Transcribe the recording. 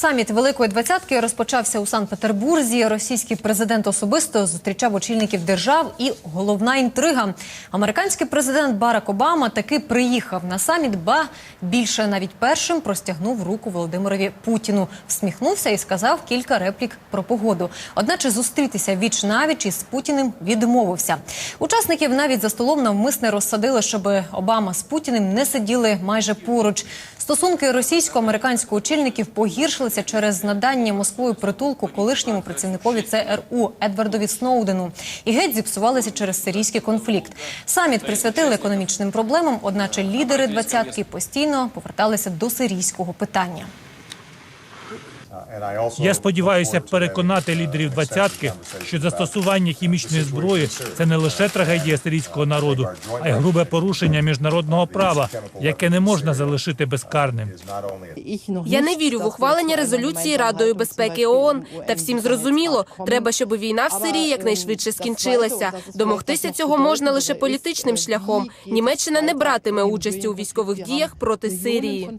Саміт Великої Двадцятки розпочався у Санкт-Петербурзі. Російський президент особисто зустрічав очільників держав. І головна інтрига: американський президент Барак Обама таки приїхав на саміт, ба більше навіть першим простягнув руку Володимирові Путіну, всміхнувся і сказав кілька реплік про погоду. Одначе зустрітися віч навіч із Путіним відмовився. Учасників навіть за столом навмисне розсадили, щоб Обама з Путіним не сиділи майже поруч. Стосунки російсько-американських очільників погіршилися через надання Москвою притулку колишньому працівникові ЦРУ Едвардові Сноудену і геть зіпсувалися через сирійський конфлікт. Саміт присвятили економічним проблемам, одначе лідери двадцятки постійно поверталися до сирійського питання. Я сподіваюся переконати лідерів двадцятки, що застосування хімічної зброї це не лише трагедія сирійського народу, а й грубе порушення міжнародного права, яке не можна залишити безкарним. Я не вірю в ухвалення резолюції Радою безпеки ООН. Та всім зрозуміло, треба, щоб війна в Сирії якнайшвидше скінчилася. Домогтися цього можна лише політичним шляхом. Німеччина не братиме участі у військових діях проти Сирії.